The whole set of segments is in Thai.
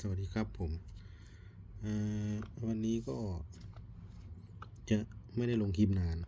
สวัสดีครับผมวันนี้ก็จะไม่ได้ลงคลิปนาน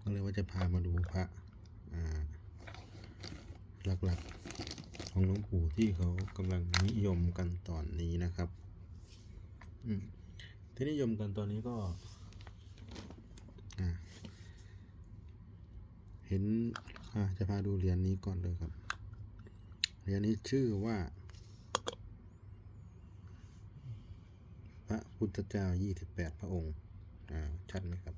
ก็เลยว่าจะพามาดูพระหลักๆของหลวงปู่ที่เขากำลังนิยมกันตอนนี้นะครับที่นิยมกันตอนนี้ก็เห็นจะพาดูเหรียญนี้ก่อนเลยครับ เหรียญนี้ชื่อว่า พระพุทธเจ้า 28 พระองค์ อ่า ชัดไหมครับ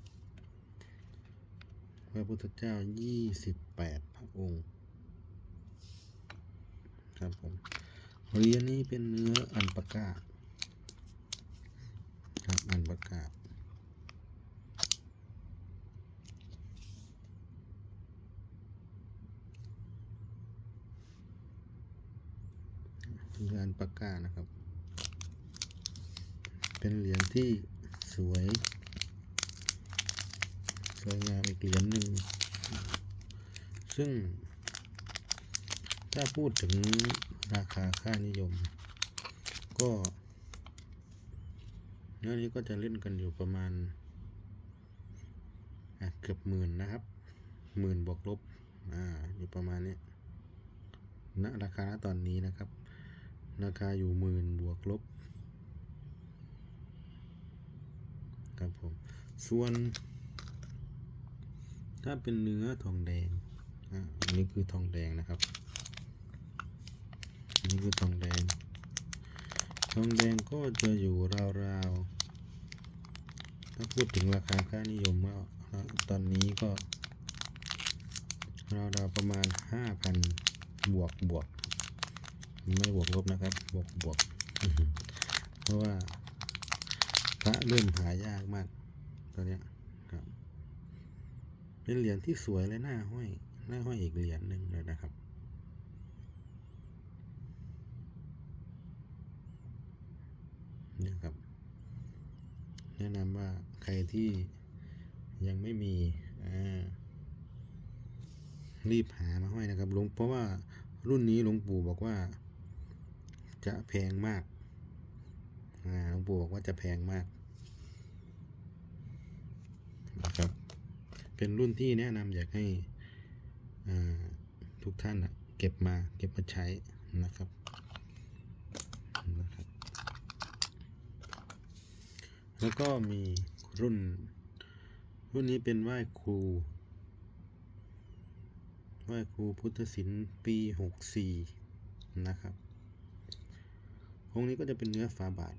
พระพุทธเจ้า 28 พระองค์ ครับผม เหรียญนี้เป็นเนื้ออันประกาศครับอันประกา ศเรือนปากกานะครับ เป็นเหรียญที่สวย สวยงามอีกเหรียญหนึ่ง ซึ่ง ถ้าพูดถึงราคาค่านิยม ก็เนื้อนี้ก็จะเล่นกันอยู่ประมาณเกือบหมื่นนะครับหมื่นบวกลบ อ่า อยู่ประมาณเนี้ยณราคาณตอนนี้นะครับ ราคาอยู่หมื่นบวกลบครับผม ส่วน ถ้าเป็นเนื้อทองแดงอันนี้คือทองแดงนะครับ อันนี้คือทองแดง ทองแดงก็จะอยู่ราวๆ ถ้าพูดถึงราคาค่านิยมว่าตอนนี้ก็ราวๆประมาณห้าพันบวกบวก ไม่บวกลบนะครับ บวกบวก เพราะว่า พระเริ่มหายากมากตัวเนี้ครับ เป็นเหรียญที่สวยและหน้าห้อยหน้าห้อยอีกเหรียญหนึ่งเลยนะครับนี่ครับ แนะนำว่าใครที่ยังไม่มีรีบหามาห้อยนะครับหลวงเพราะว่ารุ่นนี้หลวงปู่บอกว่า จะแพงมากอ่าหลวงปู่บอกว่าจะแพงมากนะครับ เป็นรุ่นที่แนะนำอยากให้ทุกท่านะเก็บมาเก็บมาใช้นะครับนะครับ แล้วก็มีรุ่น รุ่นนี้เป็นไหว้ครูไหว้ครูพุทธศิลป์ปีหกสี่นะครับ องค์นี้ก็จะเป็นเนื้อฝาบาท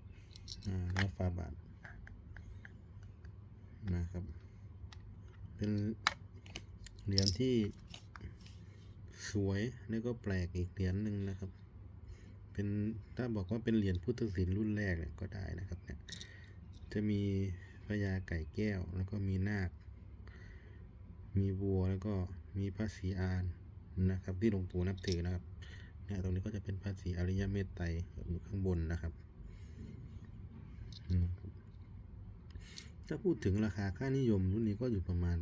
เนื้อฝาบาทนะครับ เป็นเหรียญที่สวยแล้วก็แปลกอีกเหรียญหนึ่งนะครับ เป็นถ้าบอกว่าเป็นเหรียญพุทธศิลป์รุ่นแรกเนี่ยก็ได้นะครับเนี่ยจะมีพญาไก่แก้ว แล้วก็มีนาค มีวัวแล้วก็มีพระศรีอานนะครับ ที่หลวงปู่นับถือนะครับ ตรงนี้ก็จะเป็นพระศรีอริยเมตไตรอยู่ข้างบนนะครับ ถ้าพูดถึงราคาค่านิยมรุ่นนี้ก็อยู่ประมาณ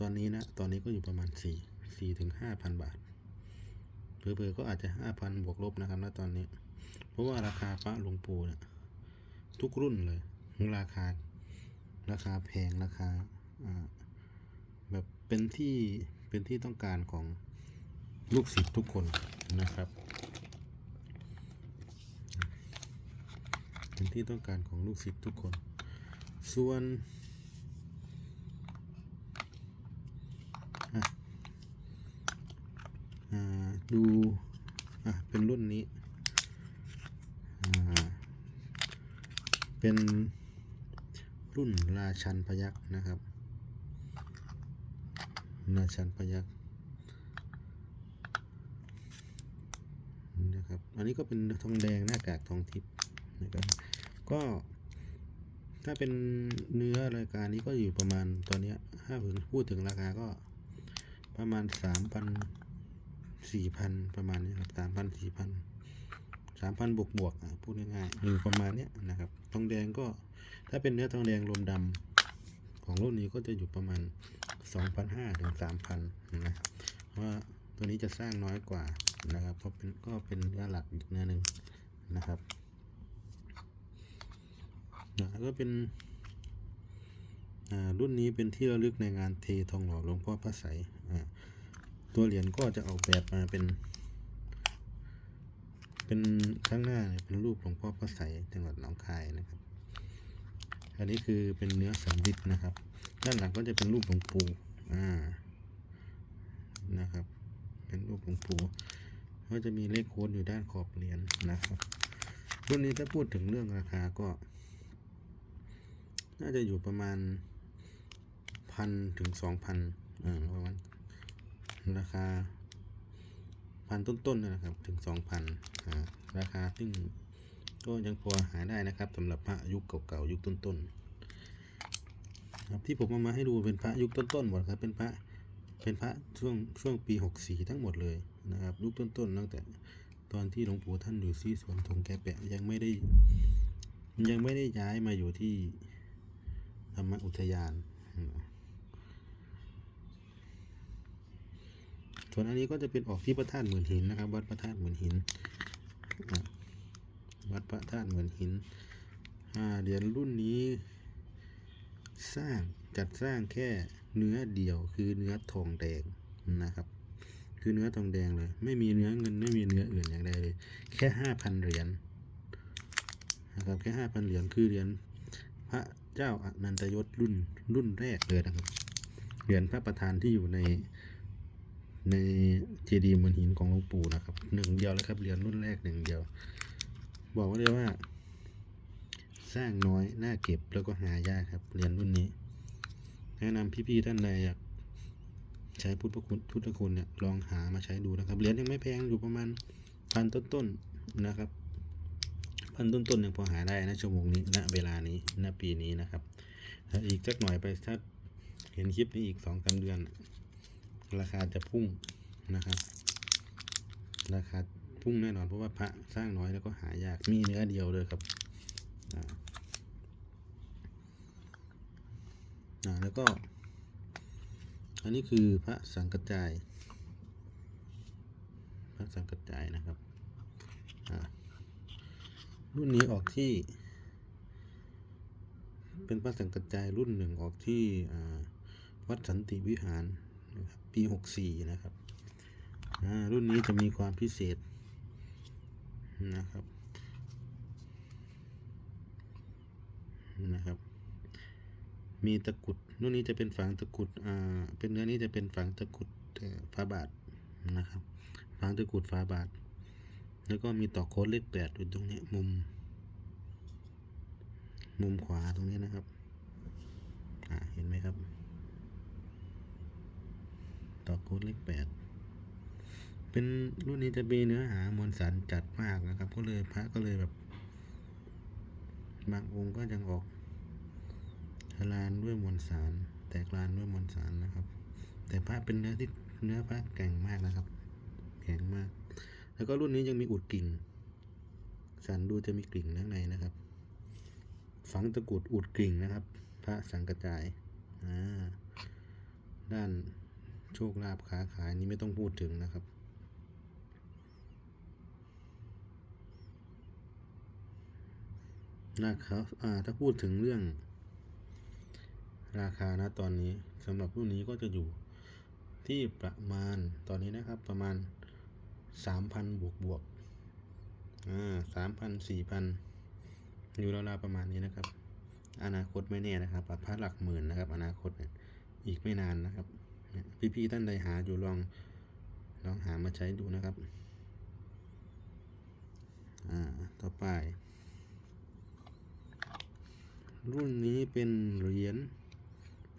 ตอนนี้นะ ตอนนี้ก็อยู่ประมาณสี่สี่ถึงห้าพันบาทเผลอๆก็อาจจะห้าพันบวกลบนะครับณตอนนี้ เพราะว่าราคาพระหลวงปู่เนี่ยทุกรุ่นเลยราคา ราคาแพงราคาแบบเป็นที่เป็นที่ต้องการของลูกศิษย์ทุกคน นะครับ เป็นที่ต้องการของลูกศิษย์ทุกคน ส่วนดูเป็นรุ่นนี้ เป็นรุ่นราชันพยักษ์นะครับราชันพยักษ์ นะครับ อันนี้ก็เป็นทองแดงหน้ากากทองทิพย์นะครับ ก็ถ้าเป็นเนื้อรายการนี้ก็อยู่ประมาณตอนนี้ถ้าผมพูดถึงราคาก็ประมาณสามพันสี่พันประมาณนี้ครับสามพันสี่พันสามพันบวกบวกพูดง่ายๆอยู่ประมาณเนี้ยนะครับ ทองแดงก็ถ้าเป็นเนื้อทองแดงรวมดำของรุ่นนี้ก็จะอยู่ประมาณสองพันห้าถึงสามพันนะว่า ตัวนี้จะสร้างน้อยกว่านะครับเพราะเป็นก็เป็นเนื้อหลักอีกเนื้อหนึ่งนะครับนะแล้วก็เป็นอ่ารุ่นนี้เป็นที่ระลึกในงานเททองหล่อหลวงพ่อพระไสยอ่าตัวเหรียญก็จะออกแบบมาเป็น เป็นข้างหน้าเป็นรูปหลวงพ่อพระไสยจังหวัดหนองคายนะครับ อันนี้คือเป็นเนื้อสำริดนะครับ ด้านหลังก็จะเป็นรูปหลวงปู่อ่านะครับ เป็นรูปหลวงปู่ก็จะมีเลขโค้ดอยู่ด้านขอบเหรียญนะครับรุ่นนี้ถ้าพูดถึงเรื่องราคาก็ น่าจะอยู่ประมาณพันถึงสองพันอ่าประมาณราคาพันต้นๆนะครับถึงสองพันราคาซึ่งก็ยังพอหาได้นะครับสำหรับพระยุคเก่าๆยุคต้นๆครับที่ผมเอามาให้ดูเป็นพระยุคต้นๆหมดครับเป็นพระ เป็นพระช่วงช่วงปี64ทั้งหมดเลยนะครับยุคต้นๆตั้งแต่ตอนที่หลวงปู่ท่านอยู่ที่สวนธงแกแปะยังไม่ได้ ยังไม่ได้ย้ายมาอยู่ที่ธรรมอุทยาน ส่วนอันนี้ก็จะเป็นออกที่พระธาตุเหมื่นหินนะครับ วัดพระธาตุเหมื่นหิน วัดพระธาตุเหมื่นหินอาเหรียญรุ่นนี้ สร้างจัดสร้างแค่ เนื้อเดียวคือเนื้อทองแดงนะครับ คือเนื้อทองแดงเลย ไม่มีเนื้อเงินไม่มีเนื้ออื่นอย่างใดเลย แค่ห้าพันเหรียญนะครับแค่ห้าพันเหรียญคือเหรียญพระเจ้าอนันตยศรุ่นรุ่นแรกเลยนะครับเหรียญพระประธานที่อยู่ในในเจดีย์มวลหินของหลวงปู่นะครับหนึ่งเดียวเลยครับเหรียญรุ่นแรกหนึ่งเดียว บอกไว้เลยว่า สร้างน้อยน่าเก็บแล้วก็หายากครับเหรียญรุ่นนี้ แนะนำพี่ๆท่านใดอยากใช้พุทธคุณพุทธคุณเนี่ยลองหามาใช้ดูนะครับเหรียญยังไม่แพงอยู่ประมาณพันต้นๆนะครับพันต้นๆยังพอหาได้นะชั่วโมงนี้ณเวลานี้ณปีนี้นะครับถ้าอีกสักหน่อยไปถ้าเห็นคลิปนี้อีกสองสาเดือน ราคาจะพุ่งนะครับ ราคาพุ่งแน่นอนเพราะว่าพระสร้างน้อยแล้วก็หายากมีเนื้อเดียวเลยครับอ่า อ่า แล้วก็ อันนี้คือพระสังกัจจาย พระสังกัจจายนะครับรุ่นนี้ออกที่ เป็นพระสังกัจจายรุ่นหนึ่งออกที่วัดสันติวิหารปีหกสี่นะครับรุ่นนี้จะมีความพิเศษนะครับนะครับ มีตะกุดรุ่นนี้จะเป็นฝังตะกุดอ่าเป็นเนื้อนี้จะเป็นฝังตะกุดฝาบาทนะครับฝังตะกุดฝาบาท แล้วก็มีต่อโค้ดเลขแปดอยู่ตรงนี้มุม มุมขวาตรงนี้นะครับอ่าเห็นไหมครับ ต่อโค้ดเลขแปดเป็นรุ่นนี้จะมีเนื้อหามวลสารจัดมากนะครับ ก็เลยพระก็เลยแบบ บางองค์ก็ยังออก ลานด้วยมวลสาร แตกลานด้วยมวลสารนะครับ แต่พระเป็นเนื้อที่เนื้อพระแข็งมากนะครับ แข็งมาก แล้วก็รุ่นนี้ยังมีอุดกิ่ง สันดูจะมีกลิ่งข้างในนะครับ ฝังตะกุดอุดกิ่งนะครับ พระสังกระจายอ่าด้านโชคลาภค้าขายนี้ไม่ต้องพูดถึงนะครับ นะครับถ้าพูดถึงเรื่อง ราคานะตอนนี้สำหรับรุ่นนี้ก็จะอยู่ที่ประมาณตอนนี้นะครับประมาณสามพันบวกบวกอ่าสามพันสี่พันอยู่ราวๆประมาณนี้นะครับ อนาคตไม่แน่นะครับปัดพระหลักหมื่นนะครับ อนาคตเนี่ยอีกไม่นานนะครับพี่ๆท่านใดหาอยู่ลองลองหามาใช้ดูนะครับอ่าต่อไป รุ่นนี้เป็นเหรียญ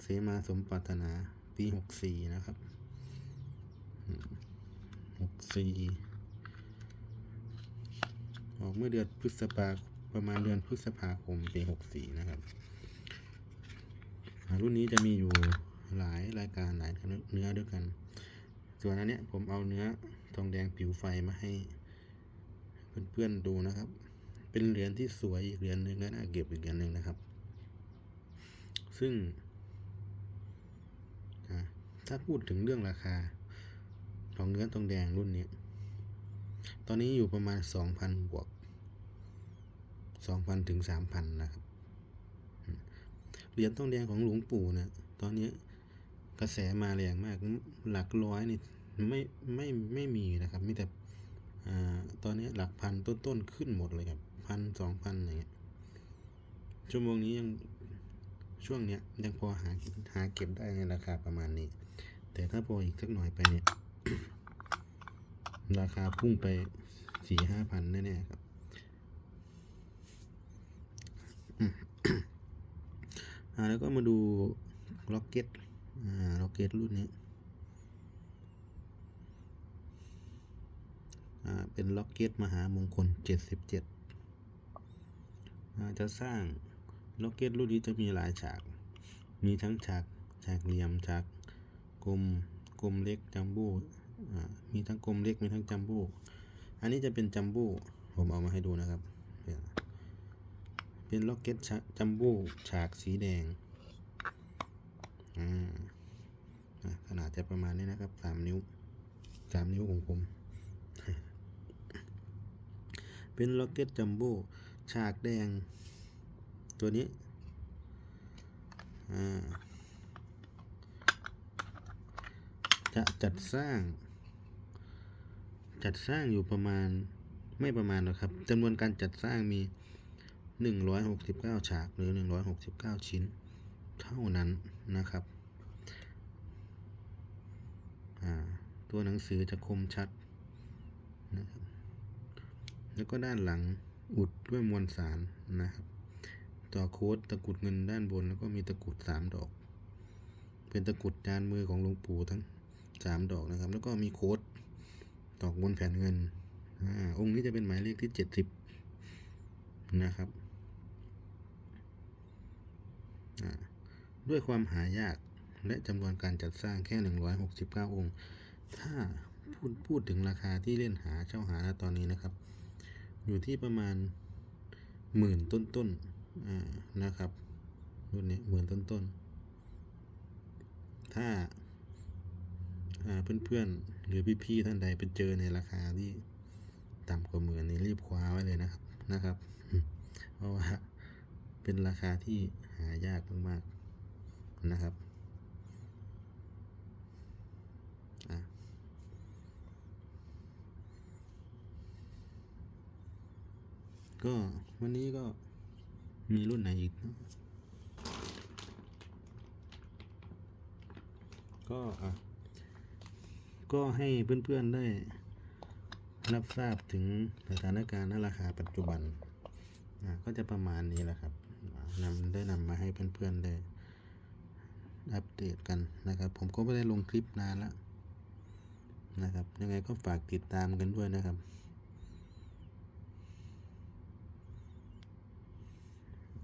เสมาสมปรารถนาปีหกสี่นะครับหกสี่ออกเมื่อเดือนพฤษภาประมาณเดือนพฤษภาคมปีหกสี่นะครับ รุ่นนี้จะมีอยู่หลายรายการหลายเนื้อด้วยกัน ส่วนอันเนี้ยผมเอาเนื้อทองแดงผิวไฟมาให้ เพื่อนๆดูนะครับ เป็นเหรียญที่สวยอีกเหรียญหนึ่งและน่าเก็บอีกเหรียญหนึ่งนะครับ ซึ่ง ถ้าพูดถึงเรื่องราคาทองเนื้อทองแดงรุ่นนี้ตอนนี้อยู่ประมาณสองพันบวกสองพันถึงสามพันนะครับ เหรียญทองแดงของหลวงปู่เนี่ยตอนนี้กระแสมาแรงมาก หลักร้อยนี่ไม่ไม่ไม่มีนะครับ มีแต่อตอนนี้หลักพันต้นๆขึ้นหมดเลยครับ พันสองพันอย่างเงี้ยชั่วโมงนี้ยัง ช่วงเนี้ยยังพอหาหาเก็บได้ในราคาประมาณนี้ แต่ถ้าพออีกสักหน่อยไปเนี่ย ราคาพุ่งไปสี่ห้าพันแน่ๆครับอ่าแล้วก็มาดูล็อกเก็ตอ่าล็อกเก็ตรุ่นนี้อ่าเป็นล็อกเก็ตมหามงคลเจ็ดสิบเจ็ดจะสร้าง ล็อกเก็ตรุ่นนี้จะมีหลายฉาก มีทั้งฉาก ฉากเหลี่ยม ฉากกลม กลมเล็ก จัมโบ้มีทั้งกลมเล็ก มีทั้งจัมโบ้ อันนี้จะเป็นจัมโบ้ ผมเอามาให้ดูนะครับ เป็นล็อกเก็ตจัมโบ้ ฉากสีแดง ขนาดจะประมาณนี้นะครับสามนิ้วสามนิ้วของผม เป็นล็อกเก็ตจัมโบ้ ฉากแดง ตัวนี้จะจัดสร้าง จัดสร้างอยู่ประมาณไม่ประมาณหรอกครับจำนวนการจัดสร้างมี 169 ฉากหรือ 169 ชิ้น เท่านั้นนะครับ ตัวหนังสือจะคมชัดนะครับแล้วก็ด้านหลังอุดด้วยมวลสารนะครับ ต่อโค้ดตะกุดเงินด้านบน แล้วก็มีตะกุดสามดอก เป็นตะกุดจานมือของหลวงปู่ทั้งสามดอกนะครับ แล้วก็มีโค้ดตอกบนแผ่นเงินอ่าองค์นี้จะเป็นหมายเลขที่เจ็ดสิบนะครับด้วยความหายากและจำนวนการจัดสร้างแค่ 169 องค์ ถ้าพูดพูดถึงราคาที่เล่นหาเช่าหาณตอนนี้นะครับ อยู่ที่ประมาณหมื่นต้นๆ อ่านะครับรุ่นนี้หมื่นต้นๆ ถ้าอ่าเพื่อนๆ หรือพี่ๆท่านใดไปเจอในราคาที่ต่ำกว่าหมื่นนี่รีบคว้าไว้เลยนะครับนะครับ เพราะว่าเป็นราคาที่หายากมากๆนะครับก็วันนี้ก็ มีรุ่นไหนอีก ก็อะก็ให้เพื่อนๆได้รับทราบถึงสถานการณ์และราคาปัจจุบันอะก็จะประมาณนี้แหละครับนำได้นำมาให้เพื่อนๆได้อัปเดตกันนะครับ ผมก็ไม่ได้ลงคลิปนานแล้วนะครับ ยังไงก็ฝากติดตามกันด้วยนะครับ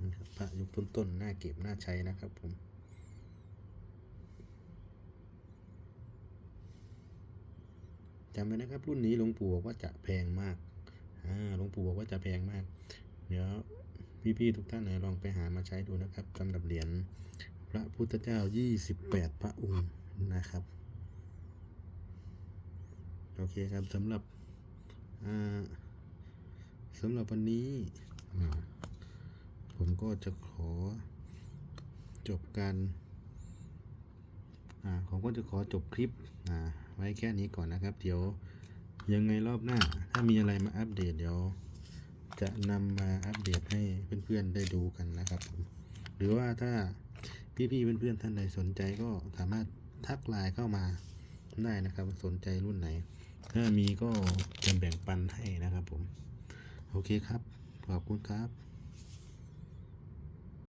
นะค ระยุคต้นๆน่าเก็บน่าใช้นะครับผมจำไว้นะครับ รุ่นนี้หลวงปู่บอกว่าจะแพงมากอ่าหลวงปู่บอกว่าจะแพงมาก เดี๋ยวพี่ๆทุกท่านนะลองไปหามาใช้ดูนะครับสำหรับเหรียญพระพุทธเจ้า 28 พระองค์นะครับ โอเคครับสำหรับสำหรับวันนี้ ผมก็จะขอจบการอ่าผมก็จะขอจบคลิปไว้แค่นี้ก่อนนะครับ เดี๋ยวยังไงรอบหน้า ถ้ามีอะไรมาอัปเดตเดี๋ยว จะนำมาอัปเดตให้เพื่อนๆได้ดูกันนะครับผมหรือว่าถ้าพี่ๆเพื่อนๆท่านใดสนใจก็สามารถทักไลน์เข้ามาได้นะครับ สนใจรุ่นไหน ถ้ามีก็จะแบ่งปันให้นะครับผม โอเคครับ ขอบคุณครับ